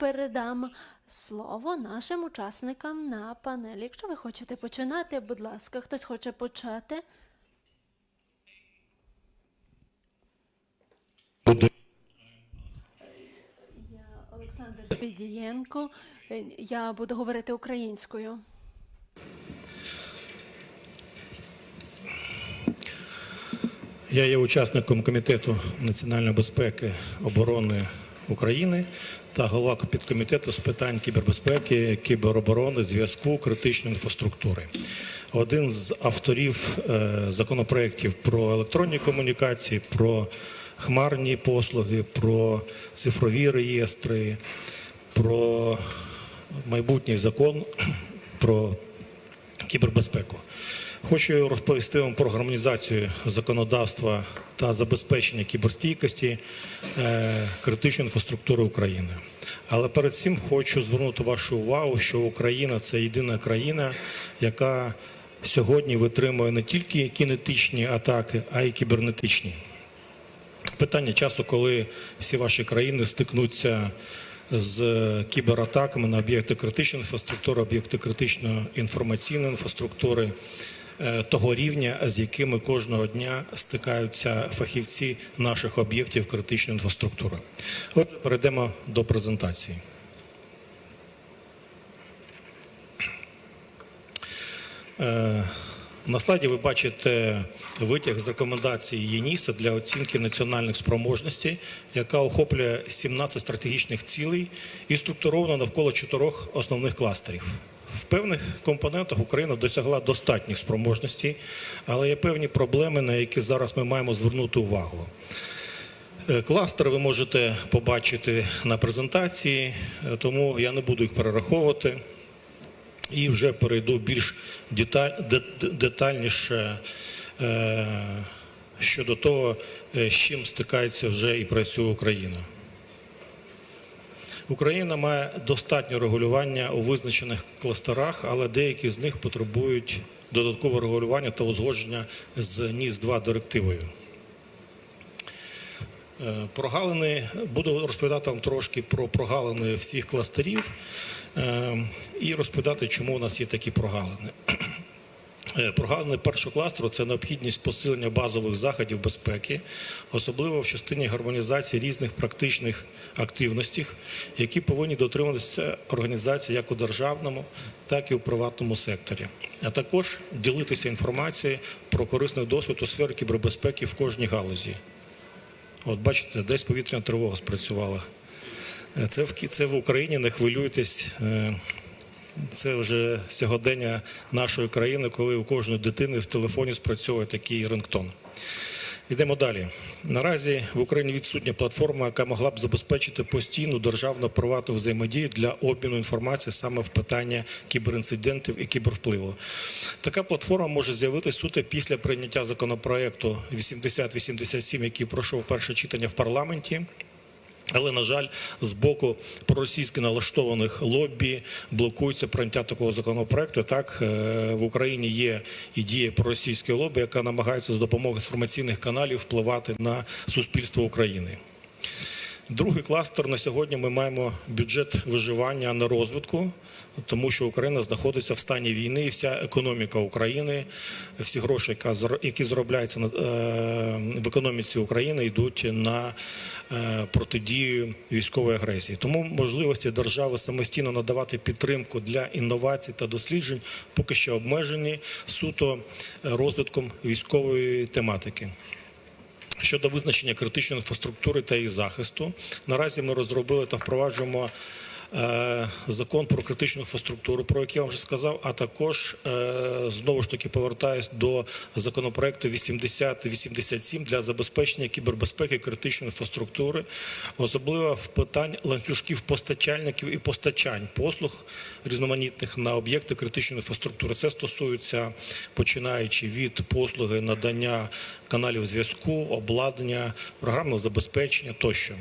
передам слово нашим учасникам на панелі. Якщо ви хочете починати, будь ласка, хтось хоче почати. Я Олександр Підієнко. Е, Я буду говорити українською. Я є учасником комітету національної безпеки оборони України та голова підкомітету з питань кібербезпеки, кібероборони, зв'язку, критичної інфраструктури. Один з авторів е, законопроєктів про електронні комунікації, про хмарні послуги, про цифрові реєстри, про майбутній закон про кібербезпеку. Хочу розповісти вам про гармонізацію законодавства та забезпечення кіберстійкості е, критичної інфраструктури України. Але перед цим хочу звернути вашу увагу, що Україна це єдина країна, яка сьогодні витримує не тільки кінетичні атаки, а й кібернетичні. Питання часу, коли всі ваші країни стикнуться з кібератаками на об'єкти критичної інфраструктури, об'єкти критичної інформаційної інфраструктури, того рівня, з якими кожного дня стикаються фахівці наших об'єктів критичної інфраструктури. Отже, перейдемо до презентації. Е, На слайді ви бачите витяг з рекомендацій ЄНІСа для оцінки національних спроможностей, яка охоплює 17 стратегічних цілей і структурована навколо чотирьох основних кластерів. В певних компонентах Україна досягла достатніх спроможностей, але є певні проблеми, на які зараз ми маємо звернути увагу. Е, Кластери ви можете побачити на презентації, е, тому я не буду їх перераховувати. І вже перейду більш детальніше е, щодо того, з чим стикається вже і працює Україна. Україна має достатнє регулювання у визначених кластерах, але деякі з них потребують додаткового регулювання та узгодження з НІС-2 директивою. Е, Прогалини буду розповідати вам трошки про прогалини всіх кластерів е, і розповідати, чому у нас є такі прогалини. Е, Прогалини першого кластеру це необхідність посилення базових заходів безпеки, особливо в частині гармонізації різних практичних активностей, які повинні дотримуватися організації як у державному, так і у приватному секторі, а також ділитися інформацією про корисний досвід у сфері кібербезпеки в кожній галузі. От бачите, десь повітряна тривога спрацювала. Е, Це в, це в Україні, не хвилюйтесь. Це вже сьогодення нашої країни, коли у кожної дитини в телефоні спрацьовує такий рингтон. Йдемо далі. Наразі в Україні відсутня платформа, яка могла б забезпечити постійну державну приватну взаємодію для обміну інформації саме в питання кіберінцидентів і кібервпливу. Така платформа може з'явитися суто після прийняття законопроекту 8087, який пройшов перше читання в парламенті. Але, на жаль, з боку проросійськи налаштованих лобі блокується прийняття такого законопроекту. Так е, в Україні є і діє проросійське лобі, яка намагається з допомогою інформаційних каналів впливати на суспільство України. Другий кластер на сьогодні ми маємо бюджет виживання на розвитку, тому що Україна знаходиться в стані війни, і вся економіка України, всі гроші, які заробляються е, в економіці України, йдуть на е, протидію військової агресії. Тому можливості держави самостійно надавати підтримку для інновацій та досліджень поки що обмежені суто е, розвитком військової тематики. Щодо визначення критичної інфраструктури та її захисту, наразі ми розробили та впроваджуємо закон про критичну інфраструктуру, про який я вам вже сказав, а також е, знову ж таки повертаюсь до законопроекту 8087 для забезпечення кібербезпеки критичної інфраструктури, особливо в питань ланцюжків постачальників і постачань послуг різноманітних на об'єкти критичної інфраструктури. Це стосується починаючи від послуги надання каналів зв'язку, обладнання, програмного забезпечення тощо.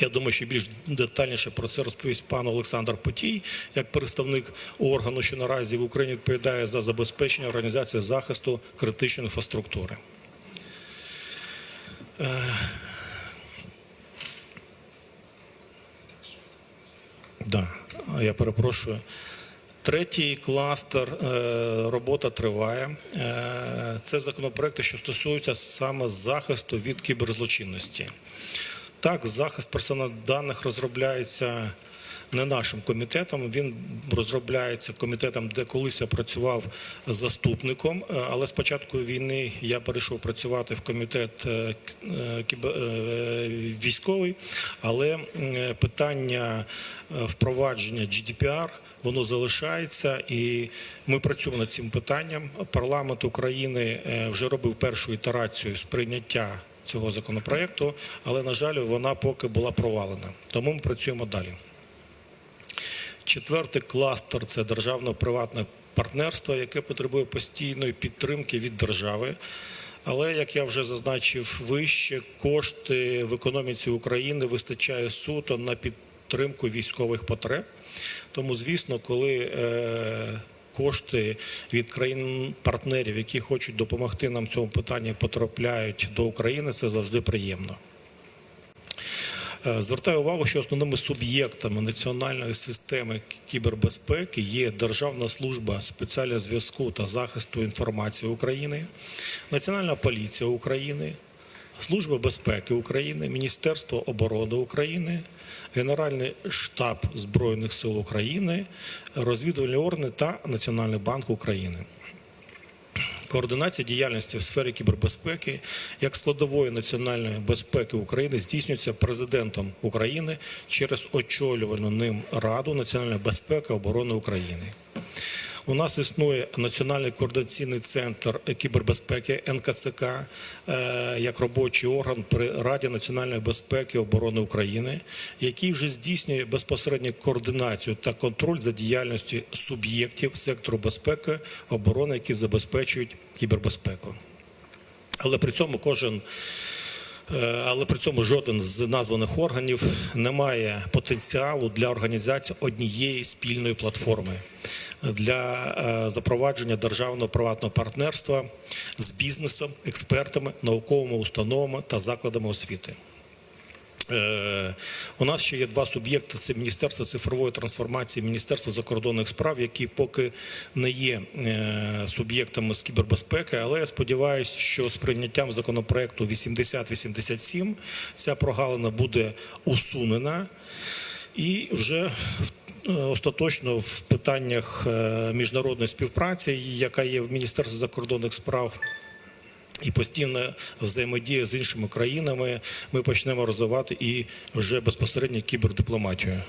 Я думаю, що більш детальніше про це розповість пан Олександр Потій, як представник органу, що наразі в Україні відповідає за забезпечення організації захисту критичної інфраструктури. Е, Да, я перепрошую. Третій кластер е, робота триває. Е, Це законопроекти, що стосуються саме захисту від кіберзлочинності. Так, захист персональних даних розробляється не нашим комітетом. Він розробляється комітетом, де колись я працював заступником. Е, Але з початку війни я перейшов працювати в комітет е, е, військовий. Але питання впровадження GDPR воно залишається, і ми працюємо над цим питанням. Парламент України вже робив першу ітерацію з прийняття цього законопроекту, але на жаль, вона поки була провалена. Тому ми працюємо далі. Четвертий кластер це державно-приватне партнерство, яке потребує постійної підтримки від держави. Але як я вже зазначив вище, кошти в економіці України вистачає суто на підтримку військових потреб. Тому, звісно, коли е, кошти від країн-партнерів, які хочуть допомогти нам в цьому питанні, потрапляють до України, це завжди приємно. Е, Звертаю увагу, що основними суб'єктами національної системи кібербезпеки є Державна служба спеціального зв'язку та захисту інформації України, Національна поліція України, Служба безпеки України, Міністерство оборони України, Генеральний штаб Збройних сил України, розвідувальні органи та Національний банк України. Координація діяльності в сфері кібербезпеки як складової національної безпеки України здійснюється президентом України через очолювальну ним Раду національної безпеки оборони України. У нас існує Національний координаційний центр кібербезпеки НКЦК е, як робочий орган при Раді національної безпеки і оборони України, який вже здійснює безпосередню координацію та контроль за діяльністю суб'єктів сектору безпеки оборони, які забезпечують кібербезпеку. Але при цьому кожен Е, але при цьому жоден з названих органів не має потенціалу для організації однієї спільної платформи для е, запровадження державного приватного партнерства з бізнесом, експертами, науковими установами та закладами освіти. Е, У нас ще є два суб'єкти: це Міністерство цифрової трансформації, Міністерство закордонних справ, які поки не є е, суб'єктами з кібербезпеки. Але я сподіваюся, що з прийняттям законопроекту 8087 ця прогалина буде усунена і вже е, остаточно в питаннях е, міжнародної співпраці, яка є в Міністерстві закордонних справ і постійна взаємодія з іншими країнами, ми почнемо розвивати і вже безпосередньо кібердипломатію.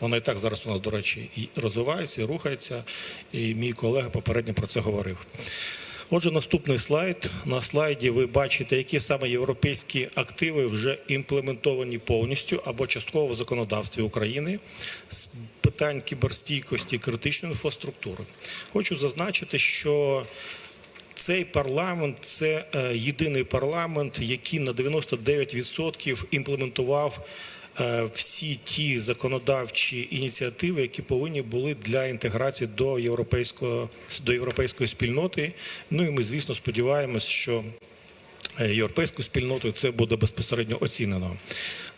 Вона і так зараз у нас, до речі, і розвивається, і рухається, і мій колега попередньо про це говорив. Отже, наступний слайд. На слайді ви бачите, які саме європейські активи вже імплементовані повністю або частково в законодавстві України з питань кіберстійкості критичної інфраструктури. Хочу зазначити, що цей парламент це е, єдиний парламент, який на 99% імплементував всі ті законодавчі ініціативи, які повинні були для інтеграції до європейського до європейської спільноти. Ну і ми, звісно, сподіваємось, що е, європейською спільнотою це буде безпосередньо оцінено.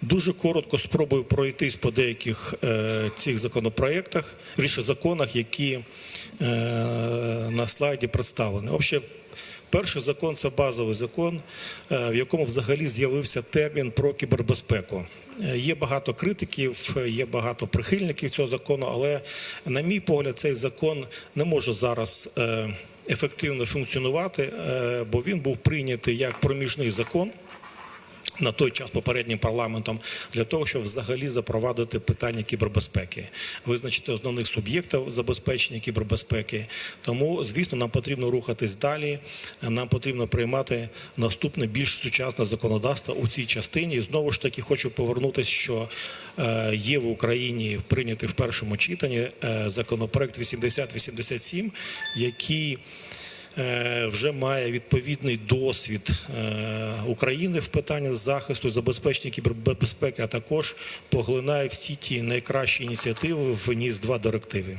Дуже коротко спробую пройтись по деяких е, цих законопроєктах, більше законах, які е, на слайді представлені. Взагалі, перший закон це базовий закон, е, в якому взагалі з'явився термін про кібербезпеку. Е, Є багато критиків, є багато прихильників цього закону, але, на мій погляд, цей закон не може зараз е, ефективно функціонувати, бо він був прийнятий як проміжний закон на той час попереднім парламентом для того, щоб взагалі запровадити питання кібербезпеки, визначити основних суб'єктів забезпечення кібербезпеки. Тому, звісно, нам потрібно рухатись далі. Нам потрібно приймати наступне більш сучасне законодавство у цій частині. І знову ж таки хочу повернутися, що е, є в Україні прийнятий в першому читанні е, законопроект 8087, який вже має відповідний досвід е, України в питанні захисту, забезпечення кібербезпеки, а також поглинає всі ті найкращі ініціативи в ніс 2 директиви.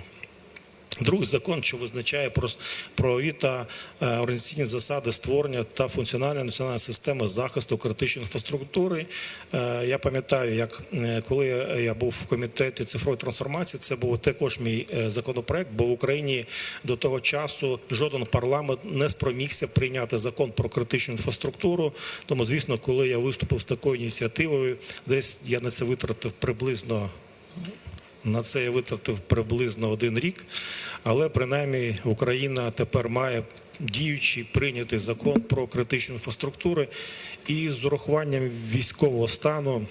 Другий закон, що визначає про правові та е, організаційні засади створення та функціональної національної системи захисту критичної інфраструктури. Е, Я пам'ятаю, як е, коли я був в комітеті цифрової трансформації, це був також мій законопроект, бо в Україні до того часу жоден парламент не спромігся прийняти закон про критичну інфраструктуру. Тому, звісно, коли я виступив з такою ініціативою, десь я на це витратив приблизно на це я витратив приблизно один рік, але принаймні Україна тепер має діючий прийнятий закон про критичну інфраструктуру і з урахуванням військового стану.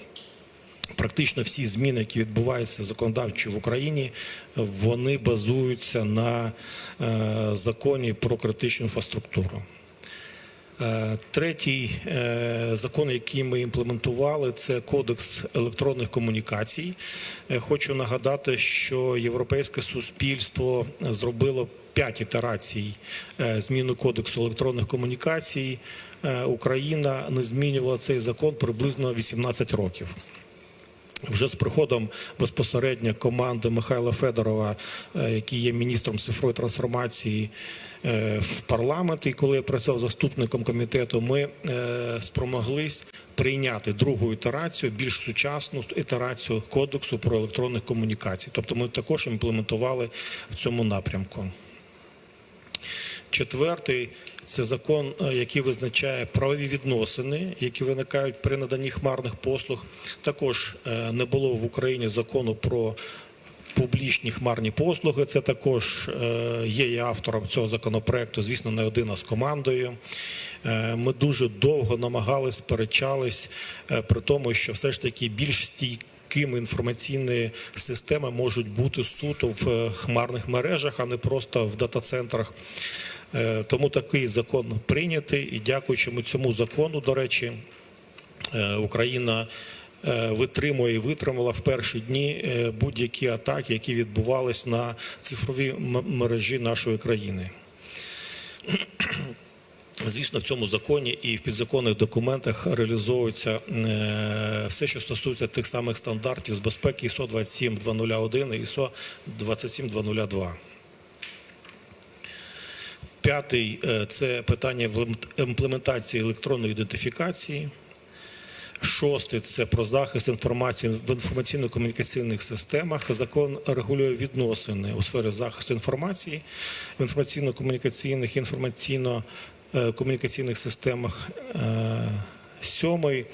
Практично всі зміни, які відбуваються законодавчо в Україні, вони базуються на е, законі про критичну інфраструктуру. Е, Третій е, закон, який ми імплементували, це Кодекс електронних комунікацій. Е, Хочу нагадати, що європейське суспільство зробило п'ять ітерацій зміни кодексу електронних комунікацій. Україна не змінювала цей закон приблизно 18 років. Вже з приходом безпосередньо команди Михайла Федорова, е, який є міністром цифрової трансформації е, в парламент, і коли я працював заступником комітету, ми е, спромоглись прийняти другу ітерацію, більш сучасну ітерацію кодексу про електронні комунікації. Тобто ми також імплементували в цьому напрямку. Четвертий це закон, е, який визначає правові відносини, які виникають при наданні хмарних послуг. Також е, не було в Україні закону про публічні хмарні послуги. Це також е, є і автором цього законопроекту, звісно, не один, а з командою. Ми дуже довго намагались, сперечались при тому, що все ж таки більш стійкі якими інформаційні системи можуть бути суто в хмарних мережах, а не просто в дата-центрах. Е, Тому такий закон прийнятий, і дякуючи цьому закону, до речі, е, Україна е, витримує і витримала в перші дні будь-які атаки, які відбувались на цифрові мережі нашої країни. Звісно, в цьому законі і в підзаконних документах реалізовується все, що стосується тих самих стандартів з безпеки ISO 27201 і ISO 27202. П'ятий е, це питання імплементації електронної ідентифікації. Шостий це про захист інформації в інформаційно-комунікаційних системах. Закон регулює відносини у сфері захисту інформації в інформаційно-комунікаційних інформаційно-комунікаційних системах. Сьомий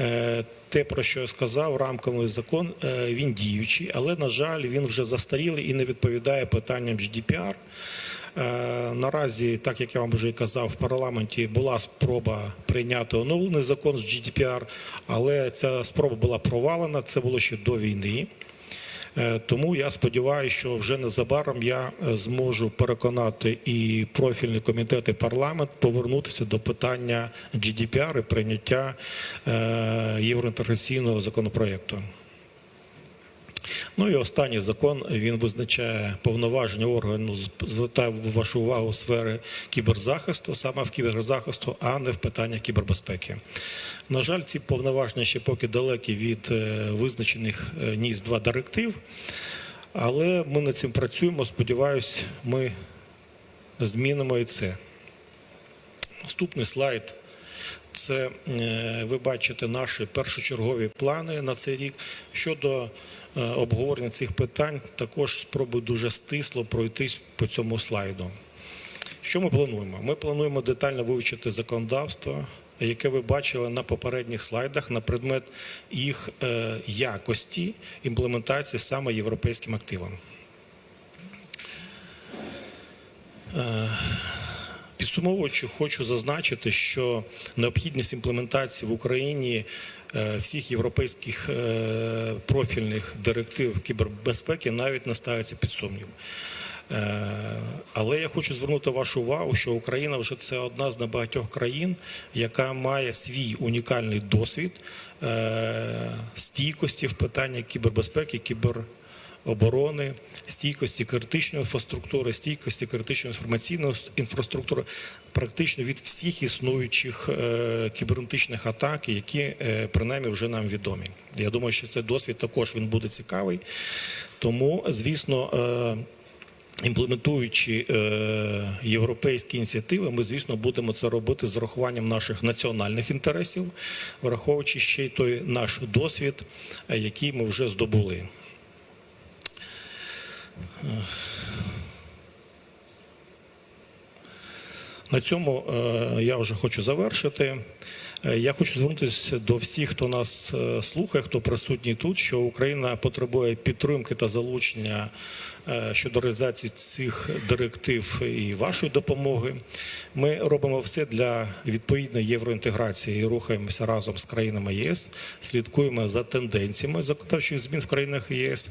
е, те, про що я сказав, рамковий закон е, він діючий, але на жаль, він вже застарілий і не відповідає питанням GDPR. Е, Наразі, так як я вам вже і казав, в парламенті була спроба прийняти оновлений закон з GDPR, але ця спроба була провалена. Це було ще до війни. Е, Тому я сподіваюся, що вже незабаром я е, зможу переконати і профільні комітети і парламент повернутися до питання GDPR і прийняття е, євроінтеграційного законопроекту. Ну і останній закон він визначає повноваження органу, звертаю вашу увагу сфери кіберзахисту, саме в кіберзахисту, а не в питаннях кібербезпеки. На жаль, ці повноваження ще поки далекі від е, визначених е, ніс 2 директив, але ми над цим працюємо. Сподіваюсь, ми змінимо і це. Наступний слайд. Це е, ви бачите наші першочергові плани на цей рік щодо е, обговорення цих питань. Також спробую дуже стисло пройтись по цьому слайду. Що ми плануємо? Ми плануємо детально вивчити законодавство, яке ви бачили на попередніх слайдах на предмет їх е, якості імплементації саме європейським активам. Підсумовуючи, хочу зазначити, що необхідність імплементації в Україні е, всіх європейських е, профільних директив кібербезпеки навіть не ставиться під сумнів. Е, Але я хочу звернути вашу увагу, що Україна вже це одна з небагатьох країн, яка має свій унікальний досвід стійкості в питанні кібербезпеки, кібер оборони, стійкості критичної інфраструктури, стійкості критичної інформаційної інфраструктури, практично від всіх існуючих е, кібернетичних атак, які е, принаймні вже нам відомі. Я думаю, що цей досвід також він буде цікавий. Тому, звісно. Е, Імплементуючи європейські ініціативи, ми, звісно, будемо це робити з урахуванням наших національних інтересів, враховуючи ще й той наш досвід, який ми вже здобули. На цьому е, я вже хочу завершити. Е, Я хочу звернутися до всіх, хто нас е, слухає, хто присутній тут, що Україна потребує підтримки та залучення щодо реалізації цих директив і вашої допомоги. Ми робимо все для відповідної євроінтеграції і рухаємося разом з країнами ЄС, слідкуємо за тенденціями законодавчих змін в країнах ЄС.